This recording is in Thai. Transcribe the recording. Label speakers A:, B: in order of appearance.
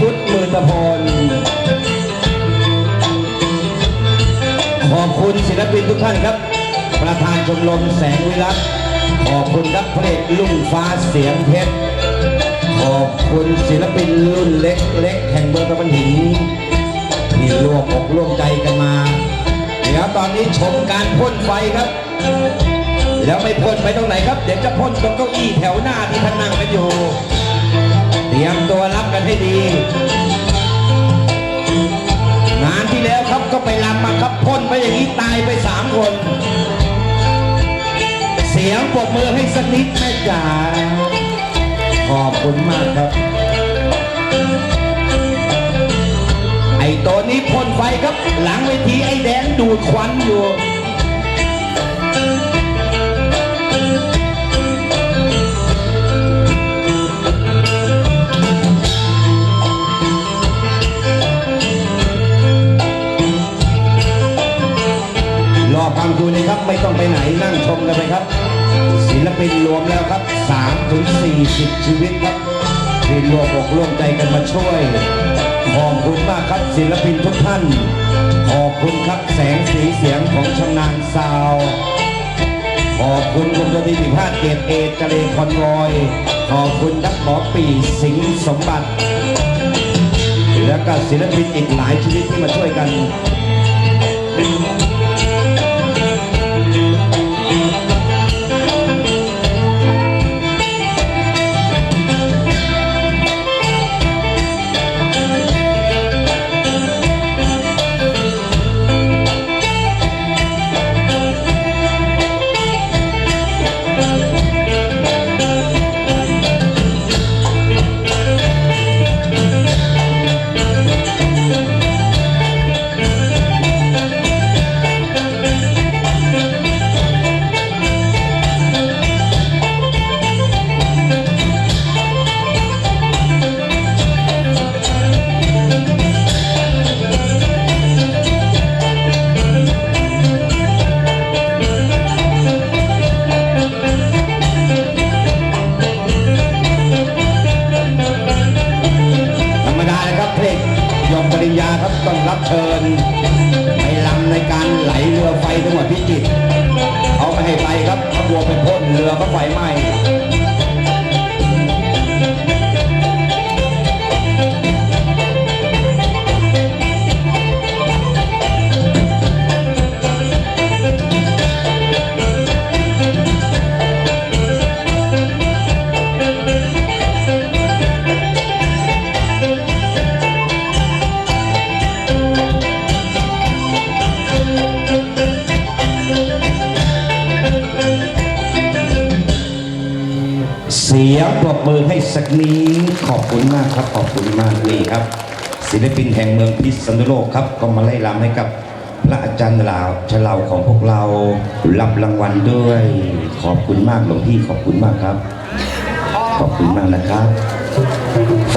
A: พุทธมือตะพลขอบคุณศิลปินทุกท่านครับ ประธานชมรมแสงวิรัตขอบคุณครับพระเอกลุ่งฟ้าเสียงเพชร ขอบคุณศิลปินรุ่นเล็กเล็กๆแห่งเมืองตะวันหินที่ร่วมอกร่วมใจกันมา เดี๋ยวตอนนี้ชมการพ่นไฟครับแล้วไม่พ่นไปตรงไหนครับ เดี๋ยวจะพ่นตรงเก้าอี้แถวหน้าที่ท่านนั่งกันอยู่ รียมตัวรับกันให้ดี งานที่แล้วครับก็ไปรำมาครับพ่นไปอย่างนี้ตายไปสามคน เสียงปรบมือให้สักนิดแม่จ๋าขอบคุณมากครับ ไอ้ตัวนี้พ่นไฟครับ หลังเวทีไอ้แดงดูดควันอยู่ รอฟังดูเลยครับ ไม่ต้องไปไหนนั่งชมกันไปครับ ศิลปินรวมแล้วครับ3ถึง40 ชีวิตครับที่รวมอกร่วมใจกันมาช่วย ขอบคุณมากครับศิลปินทุกท่าน ขอบคุณครับแสงสีเสียงของชำนาญซาวขอบคุณวงดนตรีพิพาทเกตเอเจเลคอนวอย ขอบคุณนักหมอปีสิงสมบัติ แล้วก็ศิลปินอีกหลายชีวิตที่มาช่วยกัน ครับเพลงยอมปริญญาครับต้องรับเชิญไปลำในการไหลเรือไฟจังหวัดพิจิตร สียงปรบมือให้สักนี้ขอบคุณมากครับ ขอบคุณมากนี่ครับ ศิลปินแห่งเมืองพิษณุโลกครับ ก็มาไล่ลำให้กับพระอาจารย์ลาวชลาของพวกเรารับรางวัลด้วย ขอบคุณมากหลวงพี่ขอบคุณมากครับ ขอบคุณมากนะครับ